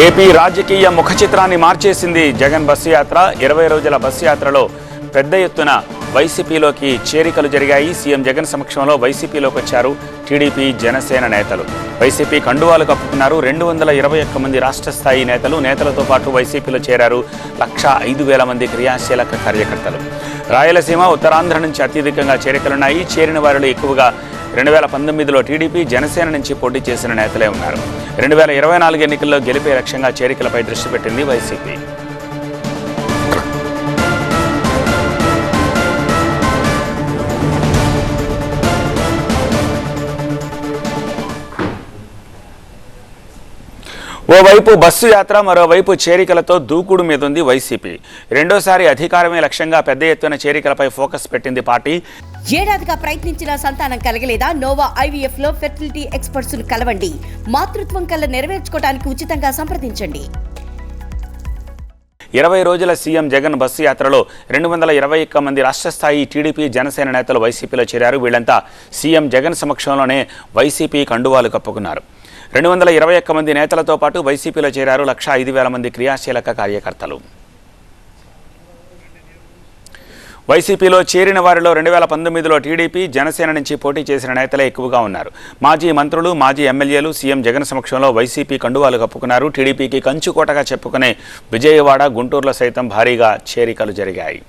AP రాజకీయ ముఖ చిత్రాన్ని మార్చేసింది జగన్ బస్సు యాత్ర. ఇరవై రోజుల బస్సు యాత్రలో పెద్ద ఎత్తున వైసీపీలోకి చేరికలు జరిగాయి. సీఎం జగన్ సమక్షంలో వైసీపీలోకి వచ్చారు టీడీపీ జనసేన నేతలు. వైసీపీ కండువాలు కప్పుకున్నారు. రెండు వందల ఇరవై ఒక్క మంది రాష్ట్ర స్థాయి నేతలు నేతలతో పాటు వైసీపీలో చేరారు లక్ష ఐదు వేల మంది క్రియాశీలక కార్యకర్తలు. రాయలసీమ ఉత్తరాంధ్ర నుంచి అత్యధికంగా చేరికలున్నాయి. చేరిన వారిలో ఎక్కువగా రెండు వేల పంతొమ్మిదిలో టీడీపీ జనసేన నుంచి పోటీ చేసిన నేతలే ఉన్నారు. రెండు వేల ఇరవై నాలుగు ఎన్నికల్లో గెలిపే లక్ష్యంగా చేరికలపై దృష్టి పెట్టింది వైసీపీ. ఓవైపు బస్సు యాత్ర మరోవైపు చేరికలతో దూకుడు మీద ఉంది వైసీపీ. రెండోసారి అధికారమే లక్ష్యంగా పెద్ద ఎత్తున చేరికలపై ఫోకస్ పెట్టింది పార్టీ. ఏడాదిగా ప్రయత్నించిన సంతానం కలగలేదా? నోవా ఐవీఎఫ్లో ఫెర్టిలిటీ ఎక్స్పర్ట్స్ను కలవండి. మాతృత్వం కల్లా నెరవేర్చుకోవడానికి ఉచితంగా సంప్రదించండి. ఇరవై రోజుల సీఎం జగన్ బస్సు యాత్రలో రెండు వందల ఇరవై ఒక్క మంది రాష్ట్ర స్థాయి టీడీపీ జనసేన నేతలు వైసీపీలో చేరారు. వీళ్ళంతా సీఎం జగన్ సమక్షంలోనే వైసీపీ కండువాలు కప్పుకున్నారు. రెండు వందల ఇరవై ఒక్క మంది నేతలతో పాటు వైసీపీలో చేరారు లక్ష ఐదు వేల మంది క్రియాశీలక కార్యకర్తలు. వైసీపీలో చేరిన వారిలో రెండు వేల పంతొమ్మిదిలో టీడీపీ జనసేన నుంచి పోటీ చేసిన నేతలే ఎక్కువగా ఉన్నారు. మాజీ మంత్రులు మాజీ ఎమ్మెల్యేలు సీఎం జగన్ సమక్షంలో వైసీపీ కండువాలు కప్పుకున్నారు. టీడీపీకి కంచుకోటగా చెప్పుకునే విజయవాడ గుంటూరులో సైతం భారీగా చేరికలు జరిగాయి.